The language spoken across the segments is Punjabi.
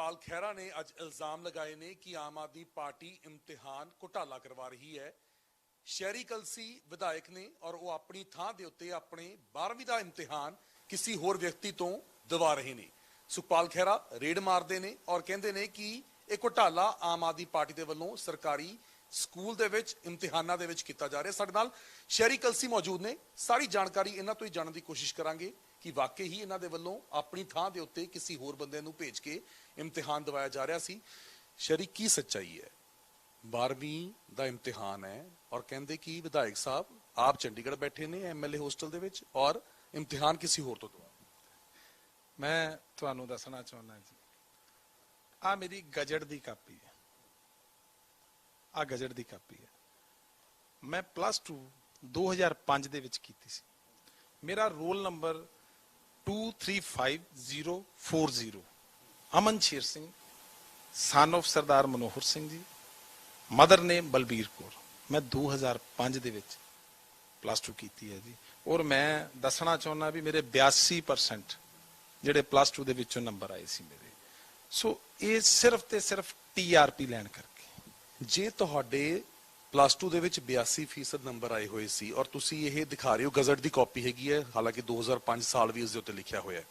ਸੁਖਪਾਲ ਖਹਿਰਾ ਨੇ ਅੱਜ ਇਲਜ਼ਾਮ ਲਗਾਏ ਨੇ ਕਿ ਆਮ ਆਦਮੀ ਪਾਰਟੀ ਇਮਤਿਹਾਨ ਘੁਟਾਲਾ ਕਰਵਾ ਰਹੀ ਹੈ ਸ਼ਹਿਰੀ ਕਲਸੀ ਵਿਧਾਇਕ ਨੇ ਔਰ ਉਹ ਆਪਣੀ ਥਾਂ ਦੇ ਉੱਤੇ ਆਪਣੇ 12ਵੀਂ ਦਾ ਇਮਤਿਹਾਨ ਕਿਸੇ ਹੋਰ ਵਿਅਕਤੀ ਤੋਂ ਦਿਵਾ ਰਹੇ ਨੇ ਸੁਖਪਾਲ ਖਹਿਰਾ ਰੇਡ ਮਾਰਦੇ ਨੇ ਔਰ ਕਹਿੰਦੇ ਨੇ ਕਿ ਇਹ ਘੁਟਾਲਾ ਆਮ ਆਦਮੀ ਪਾਰਟੀ ਦੇ ਵੱਲੋਂ ਸਰਕਾਰੀ ਸਕੂਲ ਦੇ ਵਿੱਚ ਇਮਤਿਹਾਨਾਂ ਦੇ ਵਿੱਚ ਕੀਤਾ ਜਾ ਰਿਹਾ। ਸਾਡੇ ਨਾਲ ਸ਼ਹਿਰੀ ਕਲਸੀ ਮੌਜੂਦ ਨੇ। ਸਾਰੀ ਜਾਣਕਾਰੀ ਇਹਨਾਂ ਤੋਂ ਹੀ ਜਾਣਨ ਦੀ ਕੋਸ਼ਿਸ਼ ਕਰਾਂਗੇ ਕਿ ਵਾਕਈ ਹੀ ਇਹਨਾਂ ਦੇ ਵੱਲੋਂ ਆਪਣੀ ਥਾਂ ਦੇ ਉੱਤੇ ਕਿਸੇ ਹੋਰ ਬੰਦੇ ਨੂੰ ਭੇਜ ਕੇ ਇਮਤਿਹਾਨ ਦਿਵਾਇਆ ਜਾ ਰਿਹਾ ਸੀ। ਸ਼ਹਿਰੀ, ਕੀ ਸੱਚਾਈ ਹੈ? 12ਵੀਂ ਦਾ ਇਮਤਿਹਾਨ ਹੈ ਔਰ ਕਹਿੰਦੇ ਕਿ ਵਿਧਾਇਕ ਸਾਹਿਬ ਆਪ ਚੰਡੀਗੜ੍ਹ ਬੈਠੇ ਨੇ ਐਮਐਲਏ ਹੋਸਟਲ ਦੇ ਵਿੱਚ ਔਰ ਇਮਤਿਹਾਨ ਕਿਸੇ ਹੋਰ ਤੋਂ ਦਵਾ ਮੈਂ ਤੁਹਾਨੂੰ ਦੱਸਣਾ ਚਾਹੁੰਦਾ ਜੀ। ਆ ਮੇਰੀ ਗਜਟ ਦੀ ਕਾਪੀ ਹੈ। ਆ ਗਜਟ ਦੀ ਕਾਪੀ ਹੈ। ਮੈਂ ਪਲੱਸ 2 2005 ਦੇ ਵਿੱਚ ਕੀਤੀ ਸੀ। ਮੇਰਾ roll number 235040 Aman Sher Singh son of Sardar Manohar Singh ji mother ਨੇ ਬਲਬੀਰ ਕੌਰ। ਮੈਂ 2005 ਦੇ ਵਿੱਚ ਪਲੱਸ 2 ਕੀਤੀ ਹੈ ਜੀ। ਔਰ ਮੈਂ ਦੱਸਣਾ ਚਾਹੁੰਦਾ ਵੀ ਮੇਰੇ 82% ਜਿਹੜੇ ਪਲੱਸ 2 ਦੇ ਵਿੱਚੋਂ ਨੰਬਰ ਆਏ ਸੀ ਮੇਰੇ। ਸੋ ਇਹ ਸਿਰਫ ਤੇ ਸਿਰਫ ਟੀਆਰਪੀ ਲੈਣ ਕਰਕੇ। ਜੇ ਤੁਹਾਡੇ ਪਲੱਸ 2 ਦੇ ਵਿੱਚ 82% ਨੰਬਰ ਆਏ ਹੋਏ ਸੀ ਔਰ ਤੁਸੀਂ ਇਹ ਦਿਖਾ ਰਹੇ ਹੋ, ਗਜ਼ਟ ਦੀ ਕਾਪੀ ਹੈਗੀ ਹੈ, ਹਾਲਾਂਕਿ 2005 ਸਾਲ ਵੀ ਇਸ ਦੇ ਉੱਤੇ ਲਿਖਿਆ ਹੋਇਆ ਹੈ।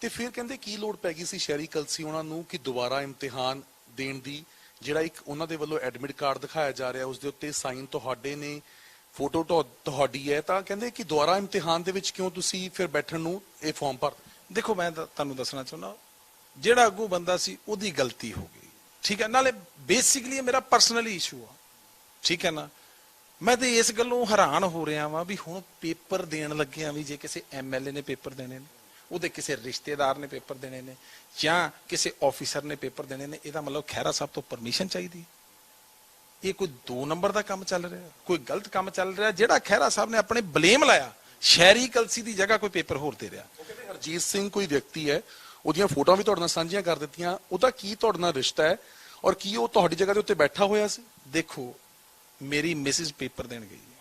ਤੇ ਫਿਰ ਕਹਿੰਦੇ ਕੀ ਲੋੜ ਪੈ ਗਈ ਸੀ ਸ਼ਹਿਰੀ ਕਲਸੀ ਉਹਨਾਂ ਨੂੰ ਕਿ ਦੁਬਾਰਾ ਇਮਤਿਹਾਨ ਦੇਣ ਦੀ? ਜਿਹੜਾ ਇੱਕ ਉਹਨਾਂ ਦੇ ਵੱਲੋਂ ਐਡਮਿਟ ਕਾਰਡ ਦਿਖਾਇਆ ਜਾ ਰਿਹਾ, ਉਸ ਦੇ ਉੱਤੇ ਸਾਈਨ ਤੁਹਾਡੇ ਨੇ ਫੋਟੋ ਤੁਹਾਡੀ ਹੈ। ਤਾਂ ਕਹਿੰਦੇ ਕਿ ਦੁਬਾਰਾ ਇਮਤਿਹਾਨ ਦੇ ਵਿੱਚ ਕਿਉਂ ਤੁਸੀਂ ਫਿਰ ਬੈਠਣ ਨੂੰ ਇਹ ਫਾਰਮ ਭਰ ਦੇਖੋ, ਮੈਂ ਤੁਹਾਨੂੰ ਦੱਸਣਾ ਚਾਹੁੰਦਾ, ਜਿਹੜਾ ਅੱਗੋਂ ਬੰਦਾ ਸੀ ਉਹਦੀ ਗਲਤੀ ਹੋ ਗਈ। ਠੀਕ ਹੈ, ਨਾਲੇ ਬੇਸਿਕਲੀ ਮੇਰਾ ਪਰਸਨਲੀ ਇਸ਼ੂ ਆ। ਠੀਕ ਹੈ ਨਾ? ਮੈਂ ਤੇ ਇਸ ਗੱਲੋਂ ਹੈਰਾਨ ਹੋ ਰਿਹਾ ਵਾਂ ਵੀ ਹੁਣ ਪੇਪਰ ਦੇਣ ਲੱਗਿਆ ਵੀ ਜੇ ਕਿਸੇ ਐਮਐਲਏ ਨੇ ਪੇਪਰ ਦੇਣੇ ਨੇ, ਉਹਦੇ ਕਿਸੇ ਰਿਸ਼ਤੇਦਾਰ ਨੇ ਪੇਪਰ ਦੇਣੇ ਨੇ, ਜਾਂ ਕਿਸੇ ਆਫੀਸਰ ਨੇ ਪੇਪਰ ਦੇਣੇ ਨੇ, ਇਹਦਾ ਮਤਲਬ ਖਹਿਰਾ ਸਾਹਿਬ ਤੋਂ ਪਰਮਿਸ਼ਨ ਚਾਹੀਦੀ ਇਹ ਕੋਈ ਦੋ ਨੰਬਰ ਦਾ ਕੰਮ ਚੱਲ ਰਿਹਾ, ਕੋਈ ਗਲਤ ਕੰਮ ਚੱਲ ਰਿਹਾ, ਜਿਹੜਾ ਖਹਿਰਾ ਸਾਹਿਬ ਨੇ ਆਪਣੇ ਬਲੇਮ ਲਾਇਆ, ਸ਼ਹਿਰੀ ਕਲਸੀ ਦੀ ਜਗ੍ਹਾ ਕੋਈ ਪੇਪਰ ਹੋਰ ਦੇ ਰਿਹਾ। ਹਰਜੀਤ ਸਿੰਘ ਕੋਈ ਵਿਅਕਤੀ ਹੈ ਉਹਦੀਆਂ ਫੋਟੋਆਂ ਵੀ ਤੁਹਾਡੇ ਨਾਲ ਸਾਂਝੀਆਂ ਕਰ ਦਿੱਤੀਆਂ, ਉਹਦਾ ਕੀ ਤੁਹਾਡੇ ਨਾਲ ਰਿਸ਼ਤਾ ਹੈ ਔਰ ਕੀ ਉਹ ਤੁਹਾਡੀ ਜਗ੍ਹਾ ਦੇ ਉੱਤੇ ਬੈਠਾ ਹੋਇਆ ਸੀ? ਦੇਖੋ, ਮੇਰੀ ਮਿਸਿਸ ਪੇਪਰ ਦੇਣ ਗਈ ਹੈ।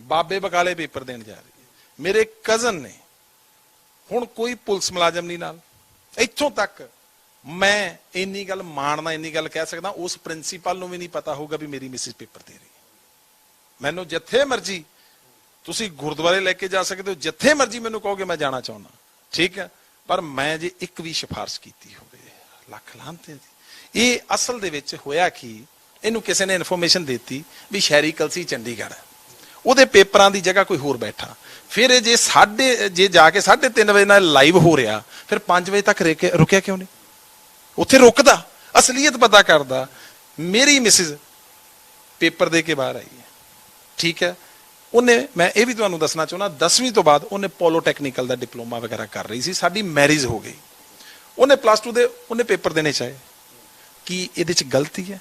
ਬਾਬੇ ਬਕਾਲੇ ਪੇਪਰ ਦੇਣ ਜਾ ਰਹੀ ਹੈ। ਮੇਰੇ ਕਜ਼ਨ ਨੇ ਹੁਣ ਕੋਈ ਪੁਲਿਸ ਮੁਲਾਜ਼ਮ ਨਹੀਂ ਨਾਲ। ਇੱਥੋਂ ਤੱਕ ਮੈਂ ਇੰਨੀ ਗੱਲ ਮਾਣਨਾ ਇੰਨੀ ਗੱਲ ਕਹਿ ਸਕਦਾ, ਉਸ ਪ੍ਰਿੰਸੀਪਲ ਨੂੰ ਵੀ ਨਹੀਂ ਪਤਾ ਹੋਊਗਾ ਵੀ ਮੇਰੀ ਮਿਸਿਸ ਪੇਪਰ ਦੇ ਰਹੀ ਹੈ। ਮੈਨੂੰ ਜਿੱਥੇ ਮਰਜ਼ੀ ਤੁਸੀਂ ਗੁਰਦੁਆਰੇ ਲੈ ਕੇ ਜਾ ਸਕਦੇ ਹੋ, ਜਿੱਥੇ ਮਰਜ਼ੀ ਮੈਨੂੰ ਕਹੋਗੇ ਮੈਂ ਜਾਣਾ ਚਾਹੁੰਦਾ। ਠੀਕ ਹੈ? ਪਰ ਮੈਂ ਜੇ ਇੱਕ ਵੀ ਸਿਫਾਰਿਸ਼ ਕੀਤੀ ਹੋਵੇ, ਲੱਖ ਲਾਂਤੇ ਇਹ ਅਸਲ ਦੇ ਵਿੱਚ ਹੋਇਆ ਕਿ, ਇਹਨੂੰ ਕਿਸੇ ਨੇ ਇਨਫੋਰਮੇਸ਼ਨ ਦਿੱਤੀ ਵੀ ਸ਼ਹਿਰੀ ਕਲਸੀ ਚੰਡੀਗੜ੍ਹ ਉਹਦੇ ਪੇਪਰਾਂ ਦੀ ਜਗ੍ਹਾ ਕੋਈ ਹੋਰ ਬੈਠਾ। ਫਿਰ ਜੇ ਸਾਢੇ, ਜੇ ਜਾ ਕੇ 3:30 ਵਜੇ ਨਾਲ ਲਾਈਵ ਹੋ ਰਿਹਾ, ਫਿਰ 5 ਵਜੇ ਤੱਕ ਰੁਕਿਆ ਰੁਕਿਆ ਕਿਉਂ ਨਹੀਂ? ਉੱਥੇ ਰੁਕਦਾ, ਅਸਲੀਅਤ ਪਤਾ ਕਰਦਾ। ਮੇਰੀ ਮਿਸਿਸ ਪੇਪਰ ਦੇ ਕੇ ਬਾਹਰ ਆਈ ਹੈ। ਠੀਕ ਹੈ? ਉਹਨੇ, ਮੈਂ ਇਹ ਵੀ ਤੁਹਾਨੂੰ ਦੱਸਣਾ ਚਾਹੁੰਦਾ 10ਵੀਂ ਤੋਂ ਬਾਅਦ ਉਹਨੇ ਪੋਲੋਟੈਕਨੀਕਲ ਦਾ ਡਿਪਲੋਮਾ ਵਗੈਰਾ ਕਰ ਰਹੀ ਸੀ, ਸਾਡੀ ਮੈਰਿਜ ਹੋ ਗਈ। ਉਹਨੇ ਪਲੱਸ 2 ਦੇ, ਉਹਨੇ ਪੇਪਰ ਦੇਣੇ ਚਾਹੇ। ਕੀ ਇਹਦੇ ਚ ਗਲਤੀ ਹੈ?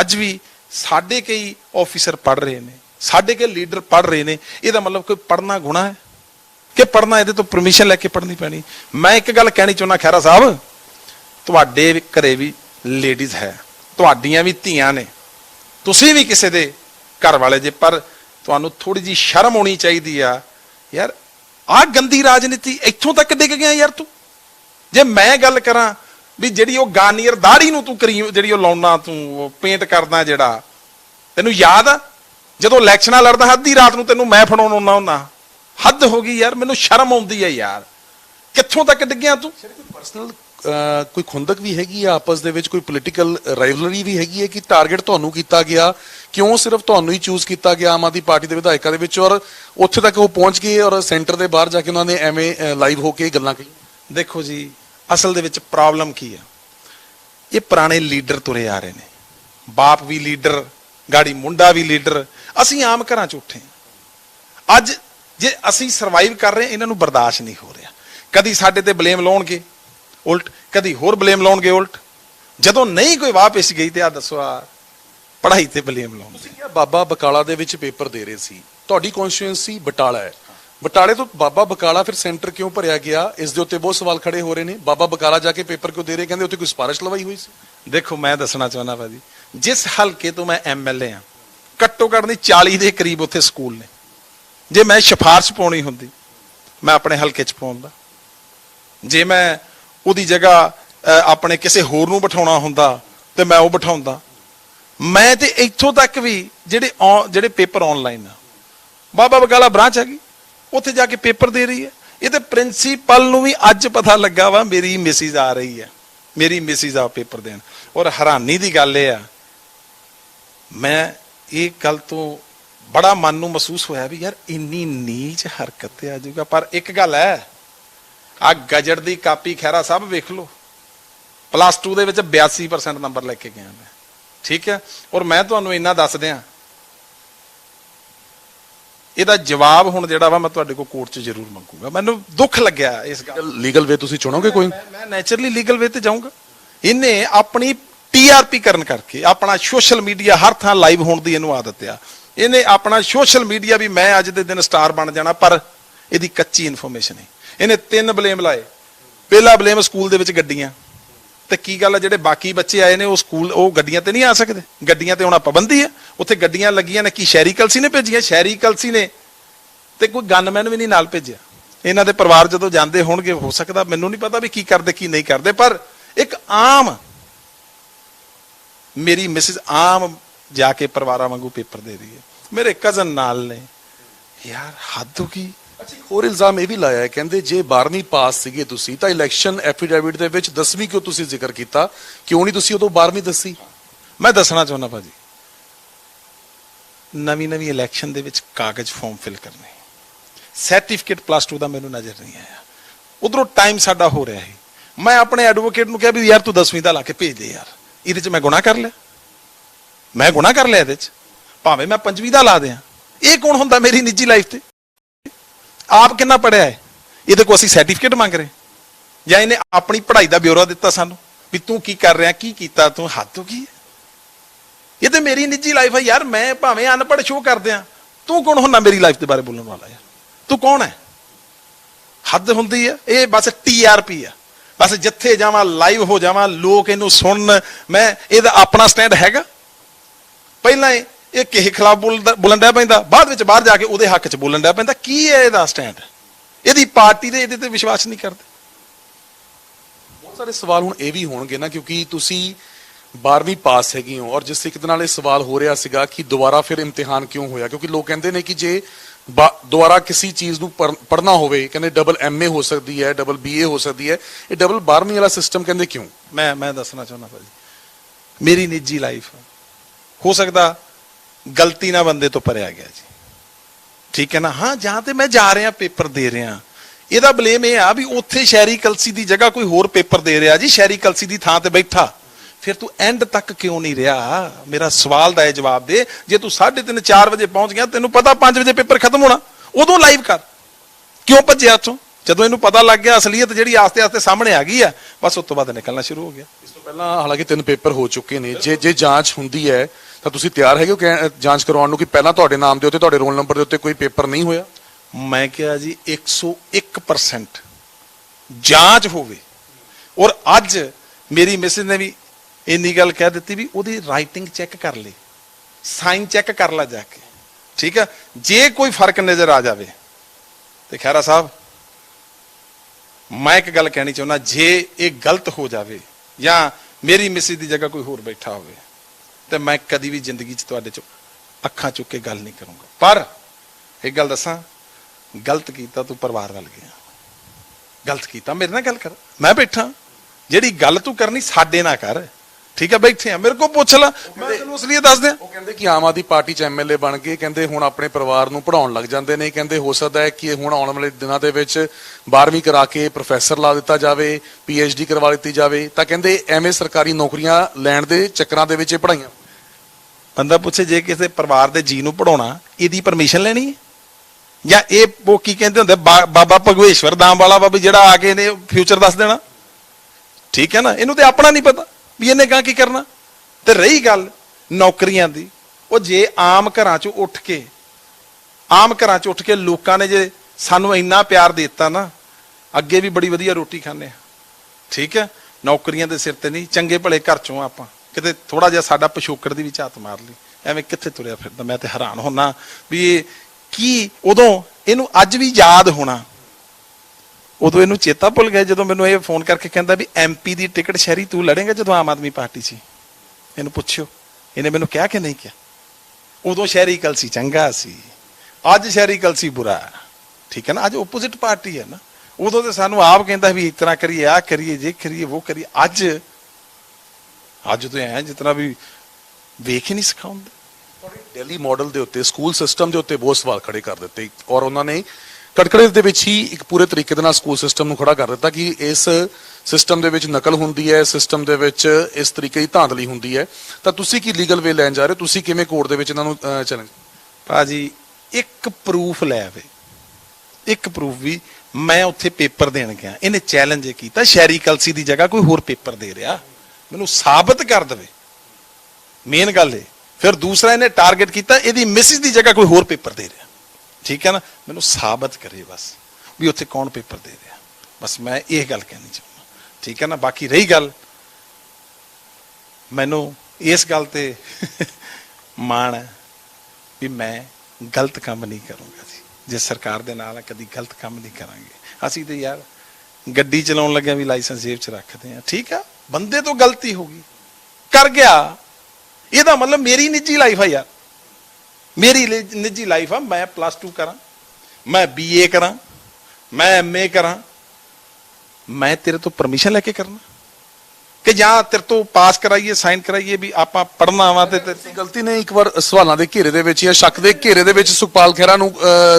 ਅੱਜ ਵੀ ਸਾਡੇ ਕਈ ਆਫੀਸਰ ਪੜ ਰਹੇ ਨੇ, ਸਾਡੇ ਕਈ ਲੀਡਰ ਪੜ ਰਹੇ ਨੇ, ਇਹਦਾ ਮਤਲਬ ਕੋਈ ਪੜਨਾ ਗੁਨਾਹ ਹੈ? ਕਿ ਪੜਨਾ ਇਹਦੇ ਤੋਂ ਪਰਮਿਸ਼ਨ ਲੈ ਕੇ ਪੜਨੀ ਪੈਣੀ? ਮੈਂ ਇੱਕ ਗੱਲ ਕਹਿਣੀ ਚਾਹੁੰਦਾ ਖੈਰਾ ਸਾਹਿਬ, ਤੁਹਾਡੇ ਵੀ ਘਰੇ ਵੀ ਲੇਡੀਜ਼ ਹੈ, ਤੁਹਾਡੀਆਂ ਵੀ ਧੀਆਂ ਨੇ। ਤੁਸੀਂ ਵੀ ਕਿਸੇ ਦੇ ਘਰ ਵਾਲੇ ਜੇ, ਪਰ ਤੁਹਾਨੂੰ ਥੋੜੀ ਜੀ ਸ਼ਰਮ ਹੋਣੀ ਚਾਹੀਦੀ ਆ। ਯਾਰ, ਆਹ ਗੰਦੀ ਰਾਜਨੀਤੀ ਇੱਥੋਂ ਤੱਕ ਡਿੱਗ ਗਿਆ ਯਾਰ ਤੂੰ। ਜੇ ਮੈਂ ਗੱਲ ਕਰਾਂ ਵੀ ਜਿਹੜੀ ਉਹ ਗਾਨੀਅਰ ਦਾੜੀ ਨੂੰ ਤੂੰ ਕਰੀ, ਜਿਹੜੀ ਉਹ ਲਾਉਣਾ ਤੂੰ ਪੇਂਟ ਕਰਦਾ ਜਿਹੜਾ, ਤੈਨੂੰ ਯਾਦ ਆ? ਜਦੋਂ ਇਲੈਕਸ਼ਨਾਂ ਲੜਦਾ, ਅੱਧੀ ਰਾਤ ਨੂੰ ਤੈਨੂੰ ਮੈਂ ਫੜਾਉਣ ਆਉਂਦਾ ਹੁੰਦਾ। ਹੱਦ ਹੋ ਗਈ ਯਾਰ, ਮੈਨੂੰ ਸ਼ਰਮ ਆਉਂਦੀ ਹੈ ਯਾਰ। ਕਿੱਥੋਂ ਤੱਕ ਡਿੱਗਿਆ ਤੂੰ? ਪਰਸਨਲ ਕੋਈ ਖੁੰਦਕ ਵੀ ਹੈਗੀ ਆ? ਆਪਸ ਦੇ ਵਿੱਚ ਕੋਈ ਪੋਲੀਟੀਕਲ ਰਾਈਵਲਰੀ ਵੀ ਹੈਗੀ ਹੈ ਕਿ ਟਾਰਗੇਟ ਤੁਹਾਨੂੰ ਕੀਤਾ ਗਿਆ? ਕਿਉਂ ਸਿਰਫ ਤੁਹਾਨੂੰ ਹੀ ਚੂਜ਼ ਕੀਤਾ ਗਿਆ ਆਮ ਆਦਮੀ ਪਾਰਟੀ ਦੇ ਵਿਧਾਇਕਾਂ ਦੇ ਵਿੱਚ? ਔਰ ਉੱਥੇ ਤੱਕ ਉਹ ਪਹੁੰਚ ਗਏ ਔਰ ਸੈਂਟਰ ਦੇ ਬਾਹਰ ਜਾ ਕੇ ਉਹਨਾਂ ਨੇ ਐਵੇਂ ਲਾਈਵ ਹੋ ਕੇ ਗੱਲਾਂ ਕਹੀਆਂ? ਦੇਖੋ ਜੀ, ਅਸਲ ਦੇ ਵਿੱਚ ਪ੍ਰੋਬਲਮ ਕੀ ਹੈ ਇਹ ਪੁਰਾਣੇ ਲੀਡਰ ਤੁਰੇ ਆ ਰਹੇ ਨੇ। ਬਾਪ ਵੀ ਲੀਡਰ ਗਾੜੀ ਮੁੰਡਾ ਵੀ ਲੀਡਰ ਅਸੀਂ ਆਮ ਘਰਾਂ 'ਚ ਉੱਠੇ ਹਾਂ। ਅੱਜ ਜੇ ਅਸੀਂ ਸਰਵਾਈਵ ਕਰ ਰਹੇ ਇਹਨਾਂ ਨੂੰ ਬਰਦਾਸ਼ਤ ਨਹੀਂ ਹੋ ਰਿਹਾ। ਕਦੀ ਸਾਡੇ ਤੇ ਬਲੇਮ ਲਾਉਣਗੇ। ਉਲਟ ਕਦੀ ਹੋਰ ਬਲੇਮ ਲਾਉਣਗੇ ਉਲਟ? ਜਦੋਂ ਨਹੀਂ ਕੋਈ ਵਾਪਸ ਗਈ ਤੇ ਆ ਦੱਸੋ ਆ ਪੜ੍ਹਾਈ ਤੇ ਬਲੇਮ ਲਾਉਣਗੇ ਤੁਸੀਂ ਕਿਹਾ ਬਾਬਾ ਬਕਾਲਾ ਦੇ ਵਿੱਚ ਪੇਪਰ ਦੇ ਰਹੇ ਸੀ। ਤੁਹਾਡੀ ਕਨਸਟੀਟਿਊਂਸੀ ਬਟਾਲਾ ਹੈ। ਬਟਾਲੇ ਤੋਂ ਬਾਬਾ ਬਕਾਲਾ ਫਿਰ ਸੈਂਟਰ ਕਿਉਂ ਭਰਿਆ ਗਿਆ? ਇਸ ਦੇ ਉੱਤੇ ਬਹੁਤ ਸਵਾਲ ਖੜੇ ਹੋ ਰਹੇ ਨੇ। ਬਾਬਾ ਬਕਾਲਾ ਜਾ ਕੇ ਪੇਪਰ ਕਿਉਂ ਦੇ ਰਹੇ? ਕਹਿੰਦੇ ਉੱਥੇ ਕੋਈ ਸਿਫਾਰਿਸ਼ ਲਵਾਈ ਹੋਈ ਸੀ। ਦੇਖੋ ਮੈਂ ਦੱਸਣਾ ਚਾਹੁੰਦਾ ਭਾਜੀ ਜਿਸ ਹਲਕੇ ਤੋਂ ਮੈਂ ਐਮਐਲਏ ਆ ਘੱਟੋ ਘੱਟ ਨਹੀਂ 40 ਦੇ ਕਰੀਬ ਉੱਥੇ ਸਕੂਲ ਨੇ। ਜੇ ਮੈਂ ਸਿਫਾਰਿਸ਼ ਪਾਉਣੀ ਹੁੰਦੀ ਮੈਂ ਆਪਣੇ ਹਲਕੇ 'ਚ ਪਾਉਂਦਾ। ਜੇ ਮੈਂ ਉਹਦੀ ਜਗ੍ਹਾ ਆਪਣੇ ਕਿਸੇ ਹੋਰ ਨੂੰ ਬਿਠਾਉਣਾ ਹੁੰਦਾ ਤੇ ਮੈਂ ਉਹ ਬਿਠਾਉਂਦਾ। ਮੈਂ ਤੇ ਇੱਥੋਂ ਤੱਕ ਵੀ ਜਿਹੜੇ ਔ- ਜਿਹੜੇ ਪੇਪਰ ਆਨਲਾਈਨ ਆ। ਬਾਬਾ ਬਕਾਲਾ ਬ੍ਰਾਂਚ ਹੈਗੀ, ਉੱਥੇ ਜਾ ਕੇ ਪੇਪਰ ਦੇ ਰਹੀ ਹੈ। ਇਹ ਤੇ ਪ੍ਰਿੰਸੀਪਲ ਨੂੰ ਵੀ ਅੱਜ ਪਤਾ ਲੱਗਾ ਵਾ, ਮੇਰੀ ਮਿਸਿਸ ਆ ਰਹੀ ਹੈ। ਮੇਰੀ ਮਿਸਿਸ ਆ ਪੇਪਰ ਦੇਣ। ਔਰ ਹੈਰਾਨੀ ਦੀ ਗੱਲ ਇਹ ਆ, ਮੈਂ ਇਹ ਗੱਲ ਤੋਂ ਬੜਾ ਮਨ ਨੂੰ ਮਹਿਸੂਸ ਹੋਇਆ ਵੀ ਯਾਰ ਇੰਨੀ ਨੀਚ ਹਰਕਤ ਆ ਜਾਊਗਾ। ਪਰ ਇੱਕ ਗੱਲ ਹੈ ਆ ਗਜੜ ਦੀ ਕਾਪੀ ਖੈਰਾ ਸਾਹਿਬ ਵੇਖ ਲਓ। ਪਲੱਸ 2 ਦੇ ਵਿੱਚ 82% ਨੰਬਰ ਲੈ ਕੇ ਗਿਆ ਮੈਂ। ਠੀਕ ਹੈ? ਔਰ ਮੈਂ ਤੁਹਾਨੂੰ ਇੰਨਾ ਦੱਸ ਦਿਆਂ। ਇਹਦਾ ਜਵਾਬ ਹੁਣ ਜਿਹੜਾ ਵਾ ਮੈਂ ਤੁਹਾਡੇ ਕੋਲ ਕੋਰਟ 'ਚ ਜ਼ਰੂਰ ਮੰਗੂਗਾ। ਮੈਨੂੰ ਦੁੱਖ ਲੱਗਿਆ ਇਸ ਗੱਲ ਲੀਗਲ ਵੇ ਤੁਸੀਂ ਚੁਣੋਗੇ ਕੋਈ? ਮੈਂ- ਮੈਂ ਨੇਚਰਲੀ ਲੀਗਲ ਵੇ ਤੇ ਜਾਊਂਗਾ। ਇਹਨੇ ਆਪਣੀ ਟੀਆਰਪੀ ਕਰਨ ਕਰਕੇ ਆਪਣਾ ਸੋਸ਼ਲ ਮੀਡੀਆ ਹਰ ਥਾਂ ਲਾਈਵ ਹੋਣ ਦੀ ਇਹਨੂੰ ਆਦਤ ਆ। ਇਹਨੇ ਆਪਣਾ ਸੋਸ਼ਲ ਮੀਡੀਆ ਵੀ ਮੈਂ ਅੱਜ ਦੇ ਦਿਨ ਸਟਾਰ ਬਣ ਜਾਣਾ ਪਰ ਇਹਦੀ ਕੱਚੀ ਇਨਫੋਰਮੇਸ਼ਨ ਹੈ। ਇਹਨੇ ਤਿੰਨ ਬਲੇਮ ਲਾਏ। ਪਹਿਲਾ ਬਲੇਮ ਸਕੂਲ ਦੇ ਵਿੱਚ ਗੱਡੀਆਂ। ਤੇ ਕੀ ਗੱਲ ਆ, ਜਿਹੜੇ ਬਾਕੀ ਬੱਚੇ ਆਏ ਨੇ, ਉਹ ਸਕੂਲ ਉਹ ਗੱਡੀਆਂ ਤੇ ਨਹੀਂ ਆ ਸਕਦੇ। ਗੱਡੀਆਂ ਤੇ ਹੁਣ ਪਾਬੰਦੀ ਹੈ ਉੱਥੇ ਗੱਡੀਆਂ ਲੱਗੀਆਂ ਨੇ, ਕੀ ਸ਼ਹਿਰੀ ਕਲਸੀ ਨੇ ਭੇਜੀਆਂ? ਸ਼ਹਿਰੀ ਕਲਸੀ ਨੇ। ਤੇ ਕੋਈ ਗਨਮੈਨ ਵੀ ਨਹੀਂ ਨਾਲ ਭੇਜਿਆ। ਇਹਨਾਂ ਦੇ ਪਰਿਵਾਰ ਜਦੋਂ ਜਾਂਦੇ ਹੋਣਗੇ, ਹੋ ਸਕਦਾ, ਮੈਨੂੰ ਨਹੀਂ ਪਤਾ ਵੀ ਕੀ ਕਰਦੇ, ਕੀ ਨਹੀਂ ਕਰਦੇ, ਪਰ ਇੱਕ ਆਮ ਮੇਰੀ ਮਿਸਿਸ ਆਮ ਜਾ ਕੇ ਪਰਿਵਾਰਾਂ ਵਾਂਗੂ ਪੇਪਰ ਦੇ ਰਹੀ ਹੈ। ਮੇਰੇ ਕਜ਼ਨ ਨਾਲ ਨੇ। ਯਾਰ, ਹੱਦ ਹੋ ਗਈ। ਅੱਛਾ ਹੋਰ ਇਲਜ਼ਾਮ ਇਹ ਵੀ ਲਾਇਆ ਹੈ, ਕਹਿੰਦੇ ਜੇ 12ਵੀਂ ਪਾਸ ਸੀਗੇ ਤੁਸੀਂ, ਤਾਂ ਇਲੈਕਸ਼ਨ ਐਫੀਡੇਵਿਟ ਦੇ ਵਿੱਚ 10ਵੀਂ ਕਿਉਂ ਤੁਸੀਂ ਜ਼ਿਕਰ ਕੀਤਾ? ਕਿਉਂ ਨਹੀਂ ਤੁਸੀਂ ਉਦੋਂ 12ਵੀਂ ਦੱਸੀ? ਮੈਂ ਦੱਸਣਾ ਚਾਹੁੰਦਾ ਭਾਜੀ। ਨਵੀਂ ਨਵੀਂ ਇਲੈਕਸ਼ਨ ਦੇ ਵਿੱਚ ਕਾਗਜ਼ ਫਾਰਮ ਫਿਲ ਕਰਨੇ। ਸਰਟੀਫਿਕੇਟ ਪਲੱਸ 2 ਦਾ ਮੈਨੂੰ ਨਜ਼ਰ ਨਹੀਂ ਆਇਆ। ਉਧਰੋਂ ਟਾਈਮ ਸਾਡਾ ਹੋ ਰਿਹਾ ਹੈ ਮੈਂ ਆਪਣੇ ਐਡਵੋਕੇਟ ਨੂੰ ਕਿਹਾ ਵੀ ਯਾਰ ਤੂੰ 10ਵੀਂ ਦਾ ਲਾ ਕੇ ਭੇਜ ਦੇ ਯਾਰ। ਇਹਦੇ 'ਚ ਮੈਂ ਗੁਨਾਹ ਕਰ ਲਿਆ। ਮੈਂ ਗੁਨਾਹ ਕਰ ਲਿਆ ਇਹਦੇ 'ਚ। ਭਾਵੇਂ ਮੈਂ ਪੰਜਵੀਂ ਦਾ ਲਾ ਦਿਆਂ। ਇਹ ਕੌਣ ਹੁੰਦਾ ਮੇਰੀ ਨਿੱਜੀ ਲਾਈਫ ਤੇ? ਆਪ ਕਿੰਨਾ ਪੜਿਆ ਹੈ? ਇਹਦੇ ਕੋ ਅਸੀਂ ਸਰਟੀਫਿਕੇਟ ਮੰਗ ਰਹੇ ਜਾਂ ਇਹਨੇ ਆਪਣੀ ਪੜ੍ਹਾਈ ਦਾ ਬਿਊਰੋ ਦਿੱਤਾ ਸਾਨੂੰ ਵੀ ਤੂੰ ਕੀ ਕਰ ਰਿਹਾ, ਕੀ ਕੀਤਾ, ਤੂੰ ਹੱਦ ਹੋ ਗਈ ਹੈ? ਇਹ ਤੇ ਮੇਰੀ ਨਿੱਜੀ ਲਾਈਫ ਹੈ ਯਾਰ, ਮੈਂ ਭਾਵੇਂ ਅਨਪੜ੍ਹ ਸ਼ੋਅ ਕਰਦਿਆਂ ਤੂੰ ਕੌਣ ਹੁੰਦਾ ਮੇਰੀ ਲਾਈਫ ਦੇ ਬਾਰੇ ਬੋਲਣ ਵਾਲਾ ਯਾਰ? ਤੂੰ ਕੌਣ ਹੈ? ਹੱਦ ਹੁੰਦੀ ਹੈ ਇਹ ਬਸ ਟੀਆਰਪੀ ਆ। ਬਸ ਜਿੱਥੇ ਜਾਵਾਂ ਲਾਈਵ ਹੋ ਜਾਵਾਂ, ਲੋਕ ਇਹਨੂੰ ਸੁਣਨ। ਮੈਂ, ਇਹਦਾ ਆਪਣਾ ਸਟੈਂਡ ਹੈਗਾ। ਪਹਿਲਾਂ ਇਹ ਕਿਸੇ ਖਿਲਾਫ ਬੋਲਦਾ- ਬੋਲਣ ਡਿਆ ਪੈਂਦਾ? ਬਾਅਦ ਵਿੱਚ ਬਾਹਰ ਜਾ ਕੇ ਉਹਦੇ ਹੱਕ 'ਚ ਬੋਲਣ ਡਿਆ ਪੈਂਦਾ। ਕੀ ਹੈ ਇਹਦਾ ਸਟੈਂਡ? ਇਹਦੀ ਪਾਰਟੀ ਦੇ ਇਹਦੇ ਤੇ ਵਿਸ਼ਵਾਸ ਨਹੀਂ ਕਰਦੇ। ਬਹੁਤ ਸਾਰੇ ਸਵਾਲ ਹੁਣ ਇਹ ਵੀ ਹੋਣਗੇ ਨਾ, ਕਿਉਂਕਿ ਤੁਸੀਂ 12ਵੀਂ ਪਾਸ ਹੈਗੀ ਹੋ ਔਰ ਜਿਸ ਤਰੀਕੇ ਦੇ ਨਾਲ ਇਹ ਸਵਾਲ ਹੋ ਰਿਹਾ ਸੀਗਾ ਕਿ ਦੁਬਾਰਾ ਫਿਰ ਇਮਤਿਹਾਨ ਕਿਉਂ ਹੋਇਆ? ਕਿਉਂਕਿ ਲੋਕ ਕਹਿੰਦੇ ਨੇ ਕਿ ਜੇ ਬਾ- ਦੁਬਾਰਾ ਕਿਸੇ ਚੀਜ਼ ਨੂੰ ਪੜ੍ਹਨਾ ਹੋਵੇ, ਕਹਿੰਦੇ ਡਬਲ ਐਮਏ ਹੋ ਸਕਦੀ ਹੈ ਡਬਲ ਬੀਏ ਹੋ ਸਕਦੀ ਹੈ, ਇਹ ਡਬਲ 12ਵੀਂ ਵਾਲਾ ਸਿਸਟਮ ਕਹਿੰਦੇ ਕਿਉਂ? ਮੈਂ ਮੈਂ ਦੱਸਣਾ ਚਾਹੁੰਦਾ ਭਾਜੀ। ਮੇਰੀ ਨਿੱਜੀ ਲਾਈਫ ਹੋ ਸਕਦਾ ਗਲਤੀ ਨਾਲ ਬੰਦੇ ਤੋਂ ਪਰਿਆ ਗਿਆ ਜੀ। ਠੀਕ ਹੈ ਨਾ? ਹਾਂ, ਜਾਂ ਤੇ ਮੈਂ ਜਾ ਰਿਹਾ, ਪੇਪਰ ਦੇ ਰਿਹਾ। ਇਹਦਾ ਬਲੇਮ ਇਹ ਆ ਵੀ ਉੱਥੇ ਸ਼ਹਿਰੀ ਕਲਸੀ ਦੀ ਜਗ੍ਹਾ ਕੋਈ ਹੋਰ ਪੇਪਰ ਦੇ ਰਿਹਾ ਜੀ, ਸ਼ਹਿਰੀ ਕਲਸੀ ਦੀ ਥਾਂ ਤੇ ਬੈਠਾ। ਫਿਰ ਤੂੰ ਐਂਡ ਤੱਕ ਕਿਉਂ ਨਹੀਂ ਰਿਹਾ? ਮੇਰਾ ਸਵਾਲ ਦਾ ਇਹ ਜਵਾਬ ਦੇ, ਜੇ ਤੂੰ 3:30 4 ਵਜੇ ਪਹੁੰਚ ਗਿਆ, ਤੈਨੂੰ ਪਤਾ 5 ਵਜੇ ਪੇਪਰ ਖਤਮ ਹੋਣਾ। ਉਦੋਂ ਲਾਈਵ ਕਰ। ਕਿਉਂ ਭੱਜਿਆ ਉੱਥੋਂ? ਜਦੋਂ ਇਹਨੂੰ ਪਤਾ ਲੱਗ ਗਿਆ, ਅਸਲੀਅਤ ਜਿਹੜੀ ਆਸਤੇ ਆਸਤੇ ਸਾਹਮਣੇ ਆ ਗਈ ਆ, ਬਸ ਉਸ ਤੋਂ ਬਾਅਦ ਨਿਕਲਣਾ ਸ਼ੁਰੂ ਹੋ ਗਿਆ। ਇਸ ਤੋਂ ਪਹਿਲਾਂ ਹਾਲਾਂਕਿ ਤਿੰਨ ਪੇਪਰ ਹੋ ਚੁੱਕੇ ਨੇ। ਜੇ ਜੇ ਜਾਂਚ ਹੁੰਦੀ ਹੈ ਤਾਂ ਤੁਸੀਂ ਤਿਆਰ ਹੈਗੇ ਹੋ ਕਿ ਜਾਂਚ ਕਰਵਾਉਣ ਨੂੰ ਕਿ ਪਹਿਲਾਂ ਤੁਹਾਡੇ ਨਾਮ ਦੇ ਉੱਤੇ, ਤੁਹਾਡੇ ਰੋਲ ਨੰਬਰ ਦੇ ਉੱਤੇ ਕੋਈ ਪੇਪਰ ਨਹੀਂ ਹੋਇਆ? ਮੈਂ ਕਿਹਾ ਜੀ 101% ਜਾਂਚ ਹੋਵੇ। ਔਰ ਅੱਜ ਮੇਰੀ ਮਿਸਿਸ ਨੇ ਵੀ ਇੰਨੀ ਗੱਲ ਕਹਿ ਦਿੱਤੀ ਵੀ ਉਹਦੀ ਰਾਈਟਿੰਗ ਚੈੱਕ ਕਰ ਲਈ ਸਾਈਨ ਚੈੱਕ ਕਰ ਲਾ ਜਾ ਕੇ। ਠੀਕ ਆ? ਜੇ ਕੋਈ ਫ਼ਰਕ ਨਜ਼ਰ ਆ ਜਾਵੇ। ਤੇ ਖੈਰਾ ਸਾਹਿਬ, ਮੈਂ ਇੱਕ ਗੱਲ ਕਹਿਣੀ ਚਾਹੁੰਦਾ, ਜੇ ਇਹ ਗਲਤ ਹੋ ਜਾਵੇ ਜਾਂ ਮੇਰੀ ਮਿਸਿਸ ਦੀ ਜਗ੍ਹਾ ਕੋਈ ਹੋਰ ਬੈਠਾ ਹੋਵੇ ਤੇ ਮੈਂ ਕਦੀ ਵੀ ਜ਼ਿੰਦਗੀ 'ਚ ਤੁਹਾਡੇ 'ਚ ਅੱਖਾਂ ਚੁੱਕ ਕੇ ਗੱਲ ਨਹੀਂ ਕਰੂੰਗਾ। ਪਰ ਇੱਕ ਗੱਲ ਦੱਸਾਂ ਗਲਤ ਕੀਤਾ ਤੂੰ ਪਰਿਵਾਰ ਵੱਲ ਗਿਆ। ਗਲਤ ਕੀਤਾ ਮੇਰੇ ਨਾਲ ਗੱਲ ਕਰ। ਮੈਂ ਬੈਠਾ। ਜਿਹੜੀ ਗੱਲ ਤੂੰ ਕਰਨੀ ਸਾਡੇ ਨਾਲ ਕਰ। ਠੀਕ ਹੈ ਬੈਠੇ ਆ। ਮੇਰੇ ਕੋਲ ਪੁੱਛ ਲੈ। ਮੈਂ ਤੈਨੂੰ ਉਸ ਲਈ ਦੱਸ ਦਿਆਂ ਉਹ ਕਹਿੰਦੇ ਕਿ ਆਮ ਆਦਮੀ ਪਾਰਟੀ ਚ ਐਮਐਲਏ ਬਣ ਗਏ ਕਹਿੰਦੇ ਹੁਣ ਆਪਣੇ ਪਰਿਵਾਰ ਨੂੰ ਪੜਾਉਣ ਲੱਗ ਜਾਂਦੇ ਨੇ। ਕਹਿੰਦੇ ਹੋ ਸਕਦਾ ਹੈ ਕਿ ਹੁਣ ਆਉਣ ਵਾਲੇ ਦਿਨਾਂ ਦੇ ਵਿੱਚ 12ਵੀਂ ਕਰਾ ਕੇ ਪ੍ਰੋਫੈਸਰ ਲਾ ਦਿੱਤਾ ਜਾਵੇ ਪੀਐਚਡੀ ਕਰਵਾ ਦਿੱਤੀ ਜਾਵੇ। ਤਾਂ ਕਹਿੰਦੇ ਐਵੇਂ ਸਰਕਾਰੀ ਨੌਕਰੀਆਂ ਲੈਣ ਦੇ ਚੱਕਰਾਂ ਦੇ ਵਿੱਚ ਇਹ ਪੜਾਈਆਂ ਬੰਦਾ ਪੁੱਛੇ ਜੇ ਕਿਸੇ ਪਰਿਵਾਰ ਦੇ ਜੀ ਨੂੰ ਪੜਾਉਣਾ ਇਹਦੀ ਪਰਮਿਸ਼ਨ ਲੈਣੀ ਹੈ? ਜਾਂ ਇਹ ਉਹ ਕੀ ਕਹਿੰਦੇ ਹੁੰਦੇ ਬਾ- ਬਾਬਾ ਭਗਵੇਸ਼ਵਰ, ਦਾਮ ਵਾਲਾ ਬਾਬਾ ਜਿਹੜਾ ਆ ਕੇ ਨੇ ਫਿਊਚਰ ਦੱਸ ਦੇਣਾ। ਠੀਕ ਹੈ ਨਾ? ਇਹਨੂੰ ਤੇ ਆਪਣਾ ਨਹੀਂ ਪਤਾ ਵੀ ਇਹਨੇ ਕਹਾਂ ਕੀ ਕਰਨਾ। ਤੇ ਰਹੀ ਗੱਲ ਨੌਕਰੀਆਂ ਦੀ। ਉਹ ਜੇ ਆਮ ਘਰਾਂ ਚੋਂ ਉੱਠ ਕੇ, ਆਮ ਘਰਾਂ ਚ ਉੱਠ ਕੇ ਲੋਕਾਂ ਨੇ ਜੇ ਸਾਨੂੰ ਇੰਨਾ ਪਿਆਰ ਦੇ ਦਿੱਤਾ ਨਾ, ਅੱਗੇ ਵੀ ਬੜੀ ਵਧੀਆ ਰੋਟੀ ਖਾਂਦੇ ਆ। ਠੀਕ ਹੈ? ਨੌਕਰੀਆਂ ਦੇ ਸਿਰ ਤੇ ਨਹੀਂ, ਚੰਗੇ ਭਲੇ ਘਰ ਚੋਂ ਆਪਾਂ। ਕਿਤੇ ਥੋੜਾ ਜਿਹਾ ਸਾਡਾ ਪਿਛੋਕੜ ਦੀ ਵੀ ਝਾਤ ਮਾਰ ਲਈ। ਐਵੇਂ ਕਿੱਥੇ ਤੁਰਿਆ ਫਿਰਦਾ? ਮੈਂ ਤੇ ਹੈਰਾਨ ਹੁੰਨਾ ਵੀ ਇਹ ਕੀ ਉਦੋਂ ਇਹਨੂੰ ਅੱਜ ਵੀ ਯਾਦ ਹੋਣਾ। ਉਦੋਂ ਇਹਨੂੰ ਚੇਤਾ ਭੁੱਲ ਗਿਆ ਜਦੋਂ ਮੈਨੂੰ ਇਹ ਫੋਨ ਕਰਕੇ ਕਹਿੰਦਾ ਵੀ ਐਮਪੀ ਦੀ ਟਿਕਟ ਸ਼ਹਿਰੀ ਤੂੰ ਲੜੇਂਗਾ ਜਦੋਂ ਆਮ ਆਦਮੀ ਪਾਰਟੀ ਸੀ। ਇਹਨੂੰ ਪੁੱਛਿਓ। ਇਹਨੇ ਮੈਨੂੰ ਕਿਹਾ ਕਿ ਨਹੀਂ ਕਿਹਾ? ਉਦੋਂ ਸ਼ਹਿਰੀ ਕਲਸੀ ਚੰਗਾ ਸੀ। ਅੱਜ ਸ਼ਹਿਰੀ ਕਲਸੀ ਬੁਰਾ। ਠੀਕ ਹੈ ਨਾ? ਅੱਜ ਆਪੋਜ਼ਿਟ ਪਾਰਟੀ ਹੈ ਨਾ। ਉਦੋਂ ਤੇ ਸਾਨੂੰ ਆਪ ਕਹਿੰਦਾ ਵੀ ਇਸ ਤਰ੍ਹਾਂ ਕਰੀਏ ਆ ਕਰੀਏ, ਜੇ ਕਰੀਏ, ਉਹ ਕਰੀਏ। ਅੱਜ ਅੱਜ ਤੋਂ ਐ ਜਿਤਨਾ ਵੀ ਵੇਖ ਹੀ ਨਹੀਂ ਸਿਖਾਉਂਦੇ ਦਿੱਲੀ ਮਾਡਲ ਦੇ ਉੱਤੇ ਸਕੂਲ ਸਿਸਟਮ ਦੇ ਉੱਤੇ ਬਹੁਤ ਸਵਾਲ ਖੜੇ ਕਰ ਦਿੱਤੇ। ਔਰ ਉਹਨਾਂ ਨੇ ਕਟਕੜੇ ਦੇ ਵਿੱਚ ਹੀ ਇੱਕ ਪੂਰੇ ਤਰੀਕੇ ਦੇ ਨਾਲ ਸਕੂਲ ਸਿਸਟਮ ਨੂੰ ਖੜਾ ਕਰ ਦਿੱਤਾ ਕਿ ਇਸ ਸਿਸਟਮ ਦੇ ਵਿੱਚ ਨਕਲ ਹੁੰਦੀ ਹੈ ਸਿਸਟਮ ਦੇ ਵਿੱਚ ਇਸ ਤਰੀਕੇ ਦੀ ਧਾਂਦਲੀ ਹੁੰਦੀ ਹੈ। ਤਾਂ ਤੁਸੀਂ ਕੀ ਲੀਗਲ ਵੇ ਲੈਣ ਜਾ ਰਹੇ ਹੋ? ਤੁਸੀਂ ਕਿਵੇਂ ਕੋਰਟ ਦੇ ਵਿੱਚ ਇਹਨਾਂ ਨੂੰ ਚੈਲੰਜ ਭਾਜੀ ਇੱਕ ਪ੍ਰੂਫ ਲੈ ਆਵੇ। ਇੱਕ ਪ੍ਰੂਫ ਵੀ ਮੈਂ ਉੱਥੇ ਪੇਪਰ ਦੇਣ ਗਿਆ। ਇਹਨੇ ਚੈਲੰਜ ਕੀਤਾ। ਸ਼ੈਰੀ ਕਲਸੀ ਦੀ ਜਗ੍ਹਾ ਕੋਈ ਹੋਰ ਪੇਪਰ ਦੇ ਰਿਹਾ। ਮੈਨੂੰ ਸਾਬਤ ਕਰ ਦੇਵੇ। ਮੇਨ ਗੱਲ ਇਹ। ਫਿਰ ਦੂਸਰਾ ਇਹਨੇ ਟਾਰਗੇਟ ਕੀਤਾ, ਇਹਦੀ ਮਿਸਿਸ ਦੀ ਜਗ੍ਹਾ ਕੋਈ ਹੋਰ ਪੇਪਰ ਦੇ ਰਿਹਾ। ਠੀਕ ਹੈ ਨਾ? ਮੈਨੂੰ ਸਾਬਤ ਕਰੇ ਬਸ, ਵੀ ਉੱਥੇ ਕੌਣ ਪੇਪਰ ਦੇ ਰਿਹਾ। ਬਸ ਮੈਂ ਇਹ ਗੱਲ ਕਹਿਣੀ ਚਾਹੁੰਦਾ। ਠੀਕ ਹੈ ਨਾ? ਬਾਕੀ ਰਹੀ ਗੱਲ। ਮੈਨੂੰ ਇਸ ਗੱਲ ਤੇ ਮਾਣ ਹੈ ਵੀ ਮੈਂ ਗਲਤ ਕੰਮ ਨਹੀਂ ਕਰੂੰਗਾ ਜੀ। ਜੇ ਸਰਕਾਰ ਦੇ ਨਾਲ ਕਦੀ ਗਲਤ ਕੰਮ ਨਹੀਂ ਕਰਾਂਗੇ। ਅਸੀਂ ਤੇ ਯਾਰ ਗੱਡੀ ਚਲਾਉਣ ਲੱਗਿਆ ਵੀ ਲਾਇਸੈਂਸ ਜੇਬ 'ਚ ਰੱਖਦੇ ਆ ਠੀਕ ਆ? ਬੰਦੇ ਤੋਂ ਗਲਤੀ ਹੋ ਗਈ। ਕਰ ਗਿਆ। ਇਹਦਾ ਮਤਲਬ ਮੇਰੀ ਨਿੱਜੀ ਲਾਈਫ ਆ ਯਾਰ। ਮੇਰੀ ਨਿੱਜੀ ਲਾਈਫ ਆ ਮੈਂ ਪਲੱਸ 2 ਕਰਾਂ ਮੈਂ ਬੀਏ ਕਰਾਂ ਮੈਂ ਐਮਏ ਕਰਾਂ। ਮੈਂ ਤੇਰੇ ਤੋਂ ਪਰਮਿਸ਼ਨ ਲੈ ਕੇ ਕਰਨਾ। ਕਿ ਜਾਂ ਤੇਰੇ ਤੋਂ ਪਾਸ ਕਰਾਈਏ ਸਾਈਨ ਕਰਾਈਏ ਵੀ ਆਪਾਂ ਪੜਨਾ ਵਾ ਤੇ ਗਲਤੀ ਨੇ ਇੱਕ ਵਾਰ ਸਵਾਲਾਂ ਦੇ ਘੇਰੇ ਦੇ ਵਿੱਚ ਜਾਂ ਸ਼ੱਕ ਦੇ ਘੇਰੇ ਦੇ ਵਿੱਚ ਸੁਖਪਾਲ ਖਹਿਰਾ ਨੂੰ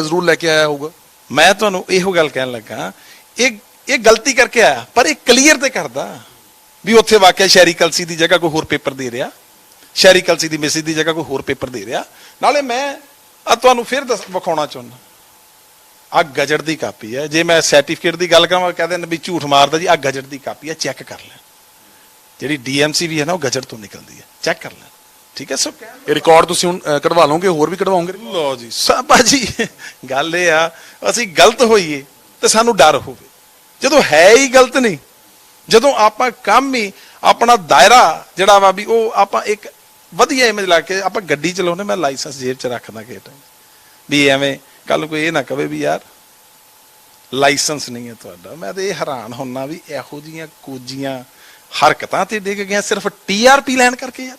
ਜ਼ਰੂਰ ਲੈ ਕੇ ਆਇਆ ਹੋਊਗਾ। ਮੈਂ ਤੁਹਾਨੂੰ ਇਹੋ ਗੱਲ ਕਹਿਣ ਲੱਗਾ। ਇਹ ਇਹ ਗਲਤੀ ਕਰਕੇ ਆਇਆ ਪਰ ਇਹ ਕਲੀਅਰ ਤੇ ਕਰਦਾ। ਵੀ ਉੱਥੇ ਵਾਕਿਆ ਸ਼ਹਿਰੀ ਕਲਸੀ ਦੀ ਜਗ੍ਹਾ ਕੋਈ ਹੋਰ ਪੇਪਰ ਦੇ ਰਿਹਾ ਸ਼ਹਿਰੀ ਕਲਸੀ ਦੀ ਮੈਸੇਜ ਦੀ ਜਗ੍ਹਾ ਕੋਈ ਹੋਰ ਪੇਪਰ ਦੇ ਰਿਹਾ। ਨਾਲੇ ਮੈਂ ਆ ਤੁਹਾਨੂੰ ਫਿਰ ਦੱਸ ਵਿਖਾਉਣਾ ਚਾਹੁੰਦਾ। ਆ ਗਜਟ ਦੀ ਕਾਪੀ ਹੈ। ਜੇ ਮੈਂ ਸਰਟੀਫਿਕੇਟ ਦੀ ਗੱਲ ਕਰਾਂ ਕਹਿੰਦੇ ਨੇ ਵੀ ਝੂਠ ਮਾਰਦਾ ਜੀ ਆ ਗਜਟ ਦੀ ਕਾਪੀ ਹੈ ਚੈੱਕ ਕਰ ਲੈ। ਜਿਹੜੀ ਡੀਐਮਸੀ ਵੀ ਹੈ ਨਾ ਉਹ ਗਜਟ ਤੋਂ ਨਿਕਲਦੀ ਹੈ। ਚੈੱਕ ਕਰ ਲੈ। ਠੀਕ ਹੈ ਸੋ ਇਹ ਰਿਕਾਰਡ ਤੁਸੀਂ ਹੁਣ ਕਢਵਾ ਲਓਗੇ ਹੋਰ ਵੀ ਕਢਵਾਓਗੇ? ਲੋ ਜੀ। ਸਾਬਾ ਜੀ ਗੱਲ ਇਹ ਆ ਅਸੀਂ ਗਲਤ ਹੋਈਏ ਤੇ ਸਾਨੂੰ ਡਰ ਹੋਵੇ। ਜਦੋਂ ਹੈ ਹੀ ਗਲਤ ਨਹੀਂ ਜਦੋਂ ਆਪਾਂ ਕੰਮ ਹੀ ਆਪਣਾ ਦਾਇਰਾ ਜਿਹੜਾ ਵਾ ਵੀ ਉਹ ਆਪਾਂ ਇੱਕ ਵਧੀਆ ਇਮੇਜ ਲਾ ਕੇ ਆਪਾਂ ਗੱਡੀ ਚਲਾਉਂਦੇ, ਮੈਂ ਲਾਇਸੈਂਸ ਜੇਬ 'ਚ ਰੱਖਦਾ ਕਿਸੇ ਟਾਈਮ ਵੀ ਐਵੇਂ ਕੱਲ ਕੋਈ ਇਹ ਨਾ ਕਵੇ ਵੀ ਯਾਰ ਲਾਇਸੈਂਸ ਨਹੀਂ ਹੈ ਤੁਹਾਡਾ। ਮੈਂ ਤੇ ਇਹ ਹੈਰਾਨ ਹੁੰਨਾ ਵੀ ਇਹੋ ਜੀਆਂ ਕੋਜੀਆਂ ਹਰਕਤਾਂ ਤੇ ਡਿੱਗ ਗਿਆ ਸਿਰਫ ਟੀਆਰਪੀ ਲੈਣ ਕਰਕੇ ਯਾਰ।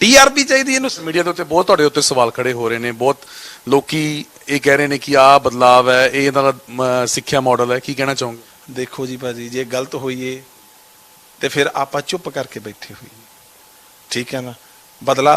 ਟੀਆਰਪੀ ਚਾਹੀਦੀ ਇਹਨੂੰ। ਮੀਡੀਆ ਦੇ ਉੱਤੇ ਬਹੁਤ ਤੁਹਾਡੇ ਉੱਤੇ ਸਵਾਲ ਖੜੇ ਹੋ ਰਹੇ ਨੇ। ਬਹੁਤ ਲੋਕੀ ਇਹ ਕਹਿ ਰਹੇ ਨੇ ਕਿ ਆਹ ਬਦਲਾਵ ਹੈ, ਇਹ ਇਹਨਾਂ ਦਾ ਸਿੱਖਿਆ ਮਾਡਲ ਹੈ। ਕੀ ਕਹਿਣਾ ਚਾਹੋਗੇ? ਦੇਖੋ ਜੀ ਭਾਜੀ, ਜੇ ਗਲਤ ਹੋਈਏ ਤੇ ਫਿਰ ਆਪਾਂ ਚੁੱਪ ਕਰਕੇ ਬੈਠੇ ਹੋਈਏ। ਠੀਕ ਹੈ ਨਾ? ਬਦਲਾ